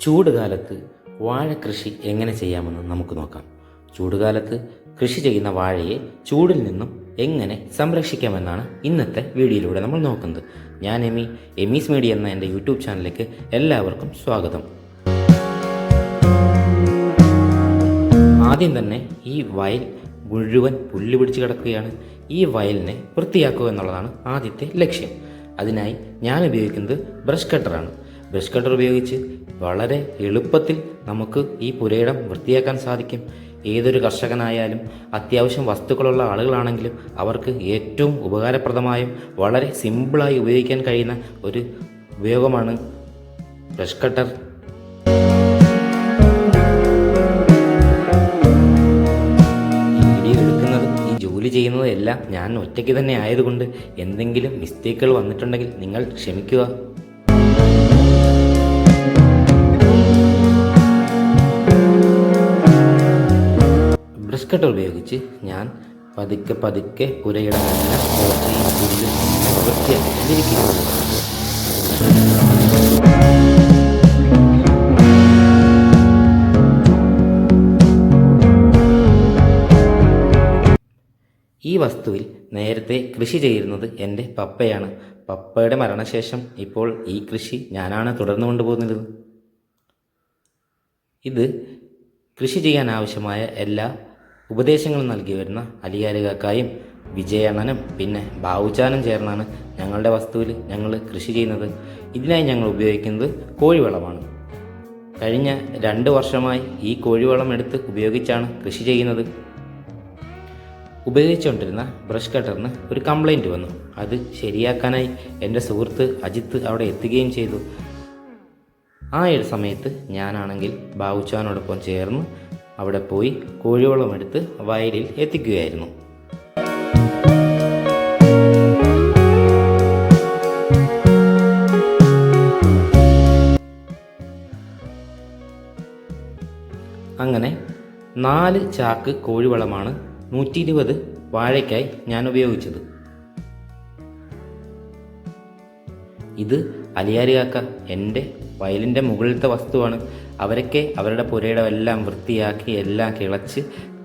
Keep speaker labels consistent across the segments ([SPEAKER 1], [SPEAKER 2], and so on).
[SPEAKER 1] ചൂടുകാലത്ത് വാഴ കൃഷി എങ്ങനെ ചെയ്യാമെന്ന് നമുക്ക് നോക്കാം. ചൂടുകാലത്ത് കൃഷി ചെയ്യുന്ന വാഴയെ ചൂടിൽ നിന്നും എങ്ങനെ സംരക്ഷിക്കാമെന്നാണ് ഇന്നത്തെ വീഡിയോയിലൂടെ നമ്മൾ നോക്കുന്നത്. ഞാൻ എമി എമീസ് മീഡിയ എന്ന എന്റെ യൂട്യൂബ് ചാനലിലേക്ക് എല്ലാവർക്കും സ്വാഗതം. ആദ്യം തന്നെ ഈ വയൽ മുഴുവൻ പുല്ല് പിടിച്ച് കിടക്കുകയാണ്. ഈ വയലിനെ വൃത്തിയാക്കുക എന്നുള്ളതാണ് ആദ്യത്തെ ലക്ഷ്യം. അതിനായി ഞാൻ ഉപയോഗിക്കുന്നത് ബ്രഷ് കട്ടറാണ്. ബ്രഷ് കട്ടർ ഉപയോഗിച്ച് വളരെ എളുപ്പത്തിൽ നമുക്ക് ഈ പുരയിടം വൃത്തിയാക്കാൻ സാധിക്കും. ഏതൊരു കർഷകനായാലും അത്യാവശ്യം വസ്തുക്കളുള്ള ആളുകളാണെങ്കിലും അവർക്ക് ഏറ്റവും ഉപകാരപ്രദമായും വളരെ സിമ്പിളായി ഉപയോഗിക്കാൻ കഴിയുന്ന ഒരു ഉപയോഗമാണ് ബ്രഷ് കട്ടർ ജോലി ചെയ്യുന്നതെല്ലാം ഞാൻ ഒറ്റയ്ക്ക് തന്നെ ആയതുകൊണ്ട് എന്തെങ്കിലും മിസ്റ്റേക്കുകൾ വന്നിട്ടുണ്ടെങ്കിൽ നിങ്ങൾ ക്ഷമിക്കുക. ബ്രഷ് കട്ടർ ഉപയോഗിച്ച് ഞാൻ പതുക്കെ പതുക്കെ പുരയിടമെല്ലാം പോച്ചയും പുല്ലും വൃത്തിയാക്കിയിരിക്കുന്നു ഈ വസ്തുവിൽ നേരത്തെ കൃഷി ചെയ്തിരുന്നത് എന്റെ പപ്പയാണ്. പപ്പയുടെ മരണശേഷം ഇപ്പോൾ ഈ കൃഷി ഞാനാണ് തുടർന്നു കൊണ്ടുപോകുന്നത്. ഇത് കൃഷി ചെയ്യാൻ ആവശ്യമായ എല്ലാ ഉപദേശങ്ങളും നൽകി വരുന്ന അലിയാലുകാക്കായും വിജയണ്ണനും പിന്നെ ബാവുചാനും ചേർന്നാണ് ഞങ്ങളുടെ വസ്തുവിൽ ഞങ്ങൾ കൃഷി ചെയ്യുന്നത്. ഇതിനായി ഞങ്ങൾ ഉപയോഗിക്കുന്നത് കോഴിവളമാണ്. കഴിഞ്ഞ രണ്ട് വർഷമായി ഈ കോഴിവളം എടുത്ത് ഉപയോഗിച്ചാണ് കൃഷി ചെയ്യുന്നത്. ഉപയോഗിച്ചുകൊണ്ടിരുന്ന ബ്രഷ് കട്ടറിന് ഒരു കംപ്ലൈന്റ് വന്നു. അത് ശരിയാക്കാനായി എന്റെ സുഹൃത്ത് അജിത്ത് അവിടെ എത്തുകയും ചെയ്തു. ആ ഒരു സമയത്ത് ഞാനാണെങ്കിൽ ബാബുച്ചാനോടൊപ്പം ചേർന്ന് അവിടെ പോയി കോഴിവളം എടുത്ത് വയലിൽ എത്തിക്കുകയായിരുന്നു. അങ്ങനെ നാല് ചാക്ക് കോഴിവളമാണ് നൂറ്റി ഇരുപത് വാഴയ്ക്കായി ഞാൻ ഉപയോഗിച്ചത്. ഇത് അലിയാരി കാക്ക എന്റെ വയലിന്റെ മുകളിലത്തെ വസ്തുവാണ്. അവരൊക്കെ അവരുടെ പുരയുടെ എല്ലാം വൃത്തിയാക്കി എല്ലാം കിളച്ച്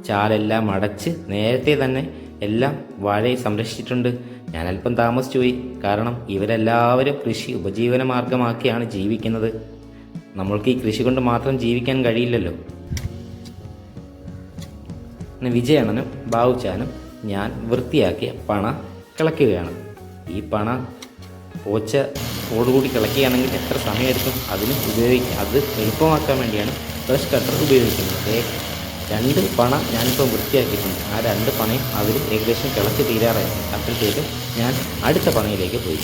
[SPEAKER 1] ചാലെല്ലാം അടച്ച് നേരത്തെ തന്നെ എല്ലാം വാഴയെ സംരക്ഷിച്ചിട്ടുണ്ട്. ഞാൻ അല്പം താമസിച്ചു പോയി. കാരണം ഇവരെല്ലാവരും കൃഷി ഉപജീവന മാർഗമാക്കിയാണ് ജീവിക്കുന്നത്. നമ്മൾക്ക് ഈ കൃഷി കൊണ്ട് മാത്രം ജീവിക്കാൻ കഴിയില്ലല്ലോ. വിജയണനും ബാവുച്ചാനും ഞാൻ വൃത്തിയാക്കിയ പണ കിളക്കുകയാണ്. ഈ പണ പോച്ച ഓടുകൂടി കിളക്കുകയാണെങ്കിൽ എത്ര സമയമെടുക്കും? അതിന് ഉപയോഗിക്കുക അത് എളുപ്പമാക്കാൻ വേണ്ടിയാണ് ബ്രഷ് കട്ടർ ഉപയോഗിക്കുന്നത്. രണ്ട് പണ ഞാനിപ്പോൾ വൃത്തിയാക്കിയിട്ടുണ്ട്. ആ രണ്ട് പണയും അവർ ഏകദേശം കിളച്ച് തീരാറായിരുന്നു അപ്പോഴത്തേക്കും ഞാൻ അടുത്ത പണയിലേക്ക് പോയി.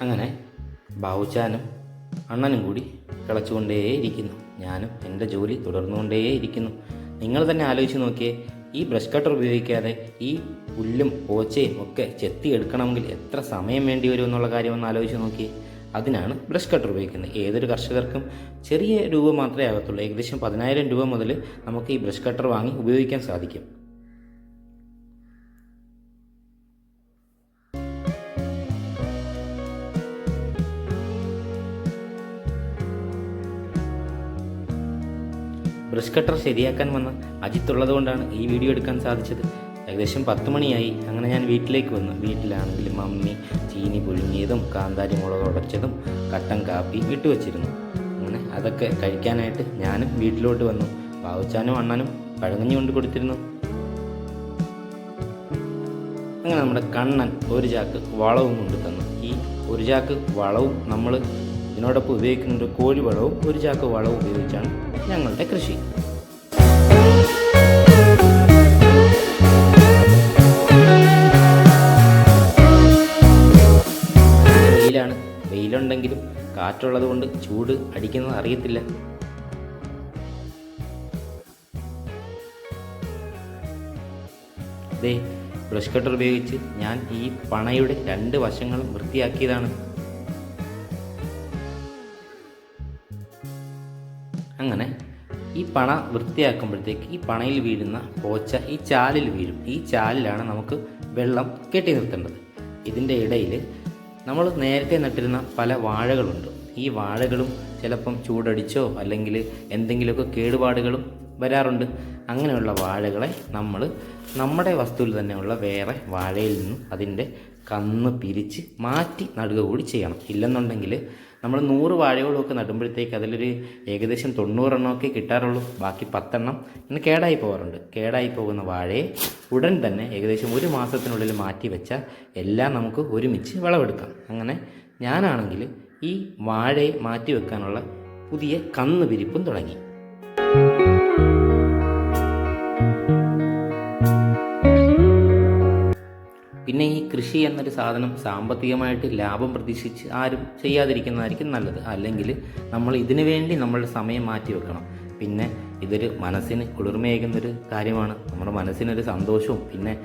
[SPEAKER 1] അങ്ങനെ ബാവുച്ചാനും അണ്ണനും കൂടി കിളച്ചുകൊണ്ടേയിരിക്കുന്നു. ഞാനും എന്റെ ജോലി തുടർന്നുകൊണ്ടേയിരിക്കുന്നു. നിങ്ങൾ തന്നെ ആലോചിച്ച് നോക്കിയേ ഈ ബ്രഷ് കട്ടർ ഉപയോഗിക്കാതെ ഈ പുല്ലും ഓച്ചയും ഒക്കെ ചെത്തി എടുക്കണമെങ്കിൽ എത്ര സമയം വേണ്ടി വരും എന്നുള്ള കാര്യം ഒന്ന് ആലോചിച്ച് നോക്കിയേ. അതിനാണ് ബ്രഷ് കട്ടർ ഉപയോഗിക്കുന്നത്. ഏതൊരു കർഷകർക്കും ചെറിയ രൂപ മാത്രമേ ആകത്തുള്ളൂ. ഏകദേശം പതിനായിരം രൂപ മുതൽ നമുക്ക് ഈ ബ്രഷ് കട്ടർ വാങ്ങി ഉപയോഗിക്കാൻ സാധിക്കും. ബ്രഷ് കട്ടർ ശരിയാക്കാൻ വന്ന അജിത്തുള്ളതുകൊണ്ടാണ് ഈ വീഡിയോ എടുക്കാൻ സാധിച്ചത്. ഏകദേശം പത്ത് മണിയായി. അങ്ങനെ ഞാൻ വീട്ടിലേക്ക് വന്നു. വീട്ടിലാണെങ്കിൽ മമ്മി ചീനി പുഴുങ്ങിയതും കാന്താരി മുളക് ഉടച്ചതും കട്ടൻ കാപ്പി ഇട്ട് വെച്ചിരുന്നു. അങ്ങനെ അതൊക്കെ കഴിക്കാനായിട്ട് ഞാനും വീട്ടിലോട്ട് വന്നു. പാവച്ചാനും അണ്ണനും പഴങ്ങഞ്ഞി കൊണ്ട് കൊടുത്തിരുന്നു. അങ്ങനെ നമ്മുടെ കണ്ണൻ ഒരു ചാക്ക് വളവും കൊണ്ട് തന്നു. ഈ ഒരു ചാക്ക് വളവും നമ്മൾ ഇതിനോടൊപ്പം ഉപയോഗിക്കുന്നുണ്ട് കോഴി വളവും ഒരു ചാക്ക് വളവും ഉപയോഗിച്ചാണ് ഞങ്ങളുടെ കൃഷി. വെയിലാണ്. വെയിലുണ്ടെങ്കിലും കാറ്റുള്ളത് കൊണ്ട് ചൂട് അടിക്കുന്നത് അറിയത്തില്ല. ദേ ബ്രഷ് കട്ടർ ഉപയോഗിച്ച് ഞാൻ ഈ പണയുടെ രണ്ട് വശങ്ങളും വൃത്തിയാക്കിയതാണ്. പണ വൃത്തിയാക്കുമ്പോഴത്തേക്ക് ഈ പണയിൽ വീഴുന്ന പോച്ച ഈ ചാലിൽ വീഴും. ഈ ചാലിലാണ് നമുക്ക് വെള്ളം കെട്ടി നിർത്തേണ്ടത്. ഇതിന്റെ ഇടയിൽ നമ്മൾ നേരത്തെ നട്ടിരുന്ന പല വാഴകളുണ്ട്. ഈ വാഴകളും ചിലപ്പം ചൂടടിച്ചോ അല്ലെങ്കിൽ എന്തെങ്കിലുമൊക്കെ കേടുപാടുകളും വരാറുണ്ട്. അങ്ങനെയുള്ള വാഴകളെ നമ്മൾ നമ്മുടെ വസ്തുവിൽ തന്നെയുള്ള വേറെ വാഴയിൽ നിന്നും അതിന്റെ കന്ന് പിരിച്ച് മാറ്റി നടുക കൂടി ചെയ്യണം. ഇല്ലെന്നുണ്ടെങ്കിൽ നമ്മൾ നൂറ് വാഴകളൊക്കെ നടുമ്പോഴത്തേക്ക് അതിലൊരു ഏകദേശം തൊണ്ണൂറെണ്ണമൊക്കെ കിട്ടാറുള്ളൂ. ബാക്കി പത്തെണ്ണം ഇന്ന് കേടായി പോകാറുണ്ട്. കേടായി പോകുന്ന വാഴയെ ഉടൻ തന്നെ ഏകദേശം ഒരു മാസത്തിനുള്ളിൽ മാറ്റി വെച്ചാൽ എല്ലാം നമുക്ക് ഒരുമിച്ച് വിളവെടുക്കാം. അങ്ങനെ ഞാനാണെങ്കിൽ ഈ വാഴയെ മാറ്റി വെക്കാനുള്ള പുതിയ കന്ന് പിരിപ്പും തുടങ്ങി. പിന്നെ ഈ കൃഷി എന്നൊരു സാധനം സാമ്പത്തികമായിട്ട് ലാഭം പ്രതീക്ഷിച്ച് ആരും ചെയ്യാതിരിക്കുന്നതായിരിക്കും നല്ലത്. അല്ലെങ്കിൽ നമ്മൾ ഇതിനു വേണ്ടി നമ്മളുടെ സമയം മാറ്റി വെക്കണം. പിന്നെ ഇതൊരു മനസ്സിന് കുളിർമയേകുന്നൊരു കാര്യമാണ്. നമ്മുടെ മനസ്സിനൊരു സന്തോഷവും പിന്നെ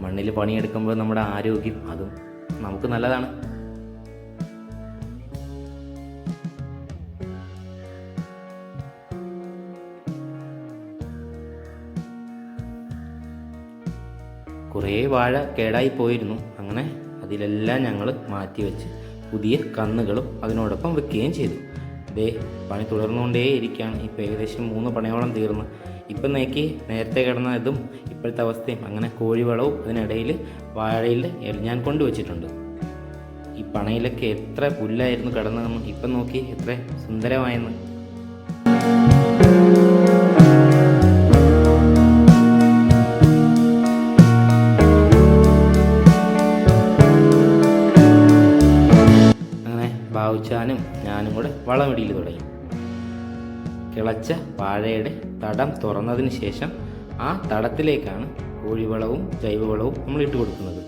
[SPEAKER 1] മണ്ണിൽ പണിയെടുക്കുമ്പോൾ നമ്മുടെ ആരോഗ്യം അതും നമുക്ക് നല്ലതാണ്. കുറേ വാഴ കേടായി പോയിരുന്നു. അങ്ങനെ അതിലെല്ലാം ഞങ്ങൾ മാറ്റിവെച്ച് പുതിയ കന്നുകളും അതിനോടൊപ്പം വെക്കുകയും ചെയ്തു. ദേ പണി തുടർന്നുകൊണ്ടേ ഇരിക്കുകയാണ്. ഇപ്പോൾ ഏകദേശം മൂന്ന് പണിയോളം തീർന്ന്. ഇപ്പം നോക്കി നേരത്തെ കിടന്ന ഇതും ഇപ്പോഴത്തെ അവസ്ഥയും. അങ്ങനെ കോഴിവളവും അതിനിടയിൽ വാഴയിൽ ഞാൻ കൊണ്ടുവച്ചിട്ടുണ്ട് ഈ പണയിലൊക്കെ എത്ര പുല്ലായിരുന്നു കിടന്നതെന്ന് ഇപ്പം നോക്കി എത്ര സുന്ദരമായെന്ന്. വളമിടിയിൽ തുടങ്ങി. കിളച്ച വാഴയുടെ തടം തുറന്നതിന് ശേഷം ആ തടത്തിലേക്കാണ് കോഴിവളവും ജൈവവളവും നമ്മൾ ഇട്ട് കൊടുക്കുന്നത്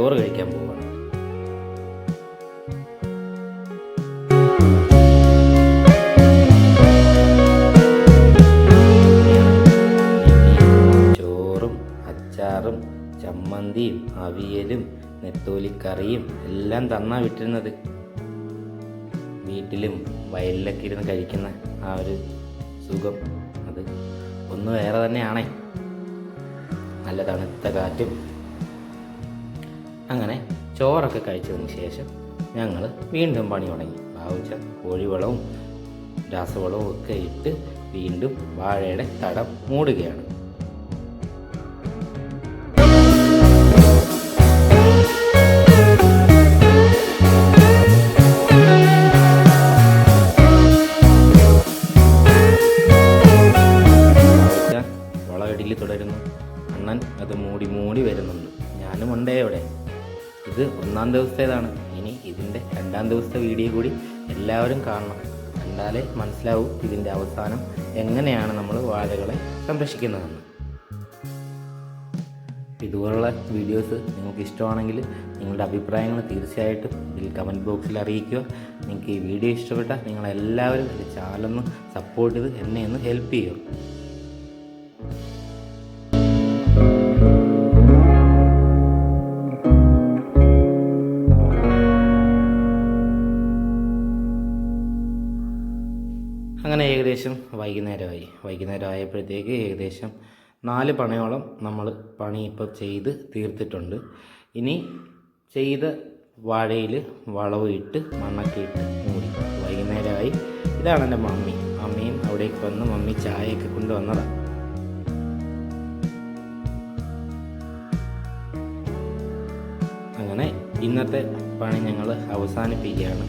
[SPEAKER 1] ചോറ് കഴിക്കാൻ പോവുകയാണ് ചോറും അച്ചാറും ചമ്മന്തിയും അവിയലും നെത്തോലിക്കറിയും എല്ലാം തന്നാ വിട്ടിരുന്നത്. വീട്ടിലും വയലിലൊക്കെ ഇരുന്ന് കഴിക്കുന്ന ആ ഒരു സുഖം അത്. ഒന്ന് വേറെ തന്നെയാണേ. നല്ല തണുത്ത കാറ്റും അങ്ങനെ ചോറൊക്കെ കഴിച്ചതിന് ശേഷം ഞങ്ങൾ വീണ്ടും പണി തുടങ്ങി. ഭാവിച്ച കോഴിവളവും രാസവളവും ഒക്കെ ഇട്ട് വീണ്ടും വാഴയുടെ തടം മൂടുകയാണ്. വളവെടിയിൽ തുടരുന്നു. അണ്ണൻ അത് മൂടി മൂടി വരുന്നുണ്ട്. ഞാനും ഉണ്ടേ അവിടെ ഇത് ഒന്നാം ദിവസത്തേതാണ്. ഇനി ഇതിന്റെ രണ്ടാം ദിവസത്തെ വീഡിയോ കൂടി എല്ലാവരും കാണണം. കണ്ടാലേ മനസ്സിലാവും ഇതിന്റെ അവസാനം എങ്ങനെയാണ് നമ്മൾ വാഴകളെ സംരക്ഷിക്കുന്നതെന്ന്. ഇതുപോലുള്ള വീഡിയോസ് നിങ്ങൾക്ക് ഇഷ്ടമാണെങ്കിൽ നിങ്ങളുടെ അഭിപ്രായങ്ങൾ തീർച്ചയായിട്ടും ഇതിൽ കമന്റ് ബോക്സിൽ അറിയിക്കുക. നിങ്ങൾക്ക് ഈ വീഡിയോ ഇഷ്ടപ്പെട്ടാൽ നിങ്ങളെല്ലാവരും ഈ ചാനലൊന്ന് സപ്പോർട്ട് ചെയ്ത് എന്നെ ഒന്ന് ഹെൽപ്പ് ചെയ്യുക. അങ്ങനെ ഏകദേശം വൈകുന്നേരമായി. വൈകുന്നേരം ആയപ്പോഴത്തേക്ക് ഏകദേശം നാല് പണയോളം നമ്മൾ പണി ഇപ്പോൾ ചെയ്ത് തീർത്തിട്ടുണ്ട്. ഇനി ചെയ്ത വാഴയിൽ വളവ് ഇട്ട് മണ്ണൊക്കെ ഇട്ട് മൂടി. വൈകുന്നേരമായി. ഇതാണ് എന്റെ മമ്മി. അമ്മയും അവിടേക്ക് വന്ന് മമ്മി ചായയൊക്കെ കൊണ്ടുവന്നതാണ് അങ്ങനെ ഇന്നത്തെ പണി ഞങ്ങൾ അവസാനിപ്പിക്കുകയാണ്.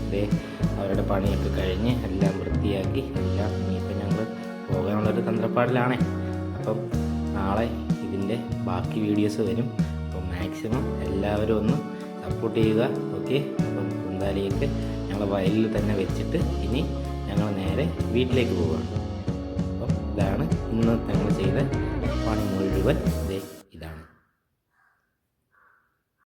[SPEAKER 1] അവരുടെ പണിയൊക്കെ കഴിഞ്ഞ് എല്ലാം വൃത്തിയാക്കി എല്ലാം ഇനിയിപ്പോൾ ഞങ്ങൾ പോകാനുള്ളൊരു തന്ത്രപ്പാടിലാണേ. അപ്പം നാളെ ഇതിന്റെ ബാക്കി വീഡിയോസ് വരും. അപ്പം മാക്സിമം എല്ലാവരും ഒന്ന് സപ്പോർട്ട് ചെയ്യുക ഓക്കെ അപ്പം കുന്താലിയൊക്കെ ഞങ്ങൾ വയലിൽ തന്നെ വെച്ചിട്ട് ഇനി ഞങ്ങൾ നേരെ വീട്ടിലേക്ക് പോവുകയാണ്. അപ്പം ഇതാണ് ഇന്ന് ഞങ്ങൾ ചെയ്ത പണി മുഴുവൻ.